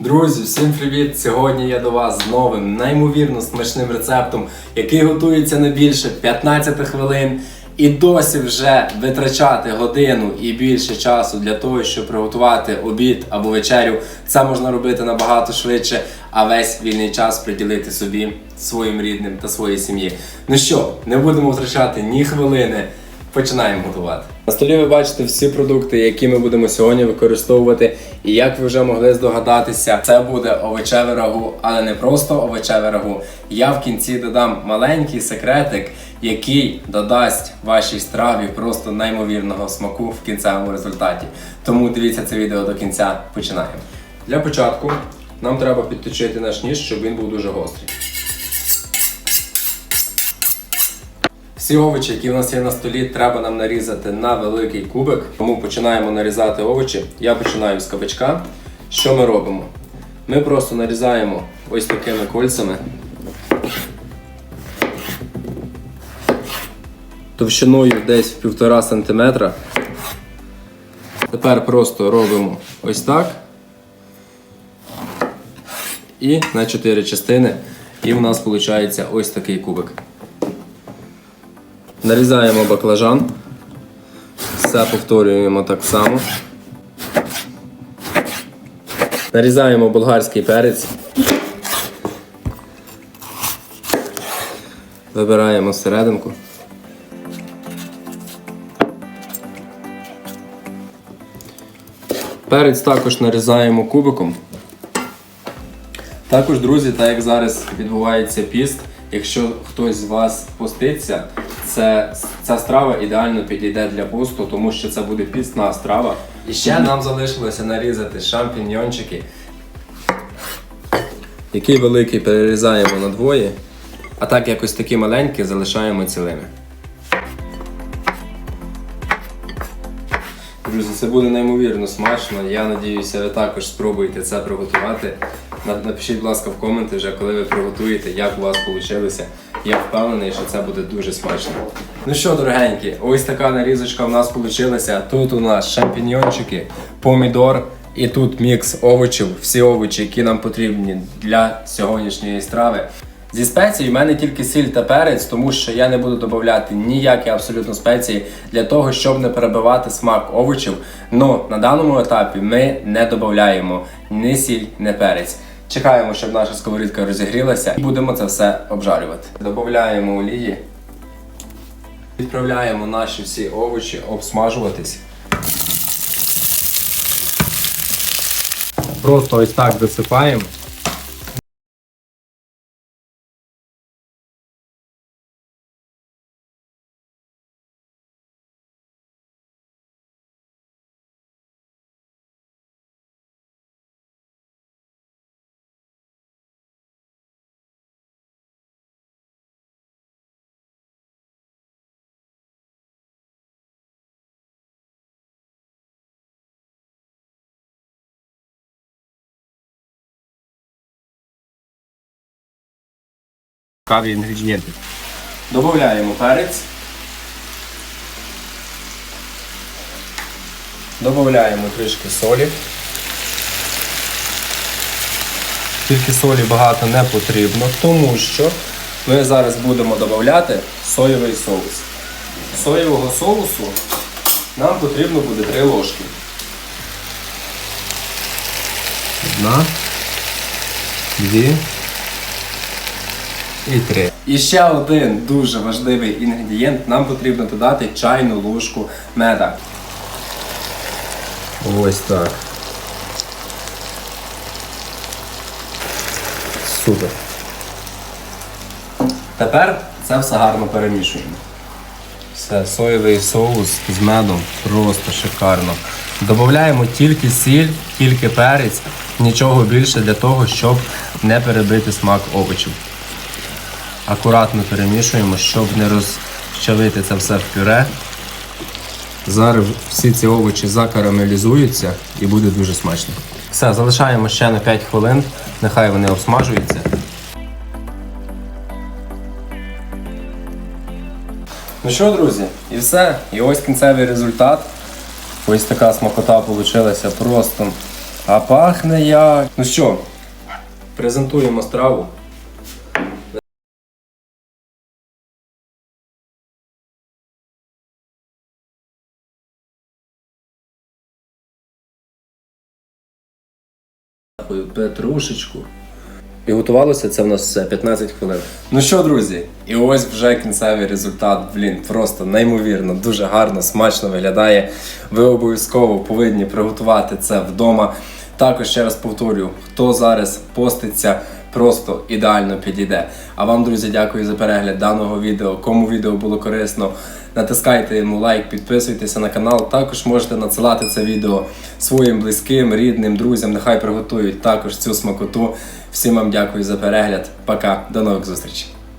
Друзі, всім привіт! Сьогодні я до вас з новим неймовірно смачним рецептом, який готується не більше 15 хвилин. І досі вже витрачати годину і більше часу для того, щоб приготувати обід або вечерю. Це можна робити набагато швидше, а весь вільний час приділити собі, своїм рідним та своїй сім'ї. Ну що, не будемо втрачати ні хвилини. Починаємо готувати. На столі ви бачите всі продукти, які ми будемо сьогодні використовувати. І як ви вже могли здогадатися, це буде овочеве рагу, але не просто овочеве рагу. Я в кінці додам маленький секретик, який додасть вашій страві просто неймовірного смаку в кінцевому результаті. Тому дивіться це відео до кінця. Починаємо. Для початку нам треба підточити наш ніж, щоб він був дуже гострий. Всі овочі, які в нас є на столі, треба нам нарізати на великий кубик. Тому починаємо нарізати овочі. Я починаю з кабачка. Що ми робимо? Ми просто нарізаємо ось такими кольцями. Товщиною десь в 1,5 см. Тепер просто робимо ось так. І на 4 частини. І в нас виходить ось такий кубик. Нарізаємо баклажан. Все повторюємо так само. Нарізаємо болгарський перець. Вибираємо серединку. Перець також нарізаємо кубиком. Також, друзі, так як зараз відбувається піст, якщо хтось з вас поститься, це, ця страва ідеально підійде для посту, тому що це буде пісна страва. І ще нам залишилося нарізати шампіньйончики, які великі перерізаємо на двоє, а так якось такі маленькі залишаємо цілими. Друзі, це буде неймовірно смачно. Я надіюся, ви також спробуєте це приготувати. Напишіть, будь ласка, в коменти вже, коли ви приготуєте, як у вас вийшло. Я впевнений, що це буде дуже смачно. Ну що, дорогенькі, ось така нарізочка в нас вийшла. Тут у нас шампіньйончики, помідор. І тут мікс овочів, всі овочі, які нам потрібні для сьогоднішньої страви. Зі спецій в мене тільки сіль та перець, тому що я не буду додавати ніякі абсолютно спеції для того, щоб не перебивати смак овочів. Но на даному етапі ми не додаємо ні сіль, ні перець. Чекаємо, щоб наша сковорідка розігрілася, і будемо це все обжарювати. Додаємо олії, відправляємо наші всі овочі обсмажуватись. Просто ось так досипаємо. Цікаві інгредієнти. Додаємо перець. Додаємо трішки солі. Тільки солі багато не потрібно, тому що ми зараз будемо додати соєвий соус. Соєвого соусу нам потрібно буде 3 ложки. Одна, дві і три. І ще один дуже важливий інгредієнт. Нам потрібно додати чайну ложку меда. Ось так. Супер. Тепер це все гарно перемішуємо. Все, соєвий соус з медом просто шикарно. Додаємо тільки сіль, тільки перець, нічого більше для того, щоб не перебити смак овочів. Акуратно перемішуємо, щоб не розчавити це все в пюре. Зараз всі ці овочі закарамелізуються і буде дуже смачно. Все, залишаємо ще на 5 хвилин, нехай вони обсмажуються. Ну що, друзі, і все. І ось кінцевий результат. Ось така смакота вийшла просто А пахне як. Ну що, презентуємо страву. Такою Петрушечку. І готувалося це в нас все 15 хвилин. Ну що, друзі, і ось вже кінцевий результат. Блін, просто неймовірно, дуже гарно, смачно виглядає. Ви обов'язково повинні приготувати це вдома. Також ще раз повторюю, хто зараз поститься, просто ідеально підійде. А вам, друзі, дякую за перегляд даного відео. Кому відео було корисно, натискайте йому лайк, підписуйтеся на канал. Також можете надсилати це відео своїм близьким, рідним, друзям. Нехай приготують також цю смакоту. Всім вам дякую за перегляд. Пока, до нових зустрічей.